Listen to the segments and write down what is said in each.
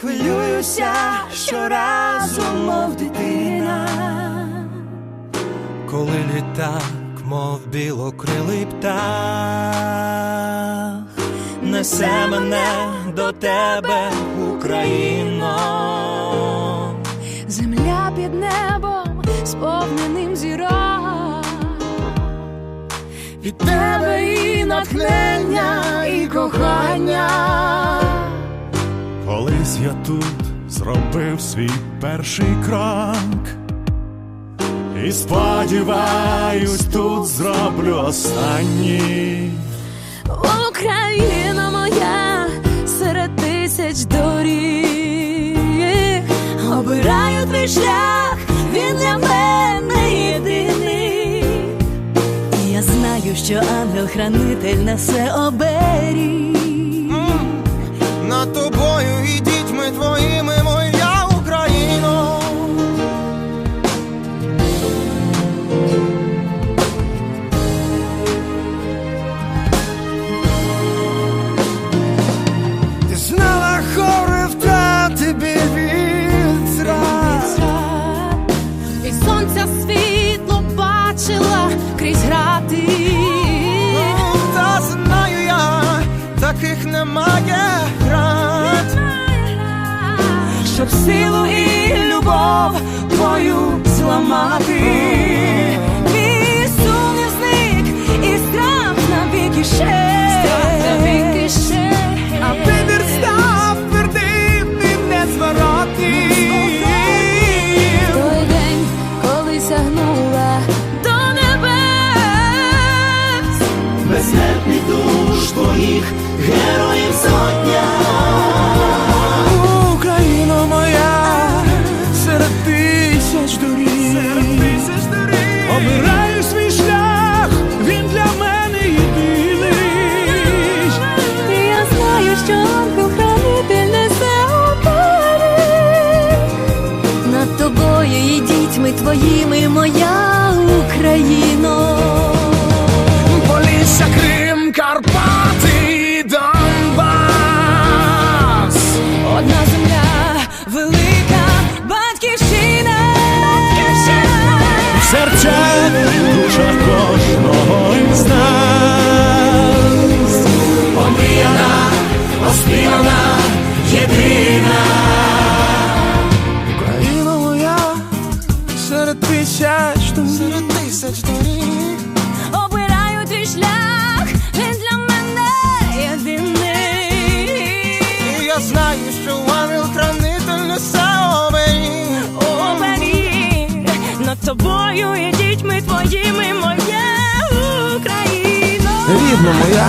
Хвилююся щоразу, мов дитина. коли літак, мов білокрилий птах, несе мене до тебе, Україно. Земля під небом, сповненим зірок. Від тебе і натхнення, і кохання. Я тут зробив свій перший крок. І сподіваюсь, тут зроблю останній. Україна моя серед тисяч доріг. Обираю твій шлях, він для мене єдиний. Я знаю, що ангел-хранитель несе оберіг. Таких немає град. Щоб силу і любов твою зламати. Твоїх героїв сотня. Україна моя, серед тисяч доріг. Обираю свій шлях, він для мене єдиний. Я знаю, що ангел-хранитель несе оберіг. Над тобою і дітьми твоїми, тисяч доріг. Обираю твій шлях, він для мене єдиний. І я знаю, що ангел хранитель несе оберіг. Оберіг над тобою і дітьми твоїми, моє Україно. Рідно моя,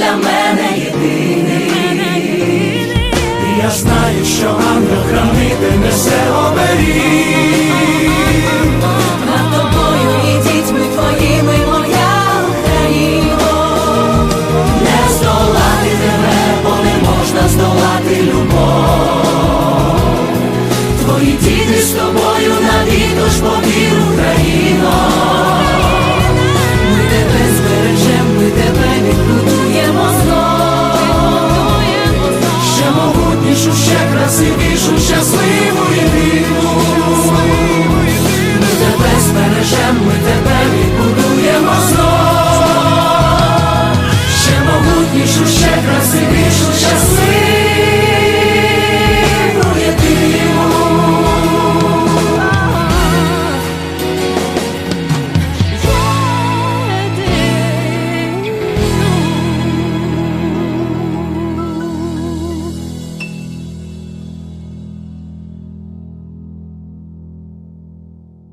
для мене єдиний, і я знаю, що ангел хранити несе оберіг над тобою і дітьми твоїми моя країно, не здолати тебе, бо не можна здолати любов. Твої діти з тобою навіть, тож повір Україно. Ми тебе seguir